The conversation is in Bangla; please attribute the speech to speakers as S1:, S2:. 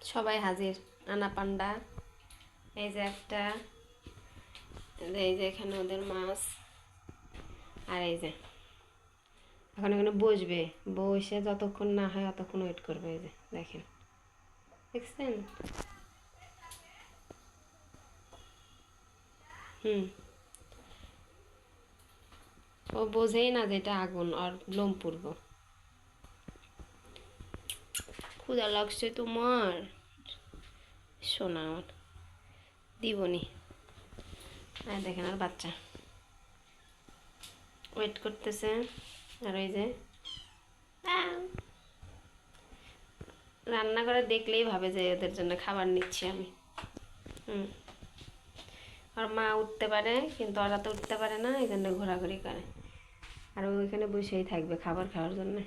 S1: সবাই হাজির। আনা পান্ডা, এই যে একটা, এই যে এখানে ওদের মাছ, আর এই যে, এখন এখানে বসবে। বসে যতক্ষণ না হয় ততক্ষণ ওয়েট করবে, এই যে, দেখেন। দেখছেন? হুম। ও বোঝেই না যে এটা আগুন, আর লোম পূর্ব ক্ষুদা লাগছে তোমার? শোনা আমার দিবনি। আর দেখেন আর বাচ্চা। ওয়েট করতেছে। আর ওই যে! রান্না করে দেখলেই ভাবে যে ওদের জন্য খাবার নিচ্ছি আমি। হুম। আর মা উঠতে পারে, কিন্তু ওরা তো উঠতে পারে না জন্য ঘোরাঘুরি করে। আর ওইখানে বসেই থাকবে খাবার খাওয়ার জন্য।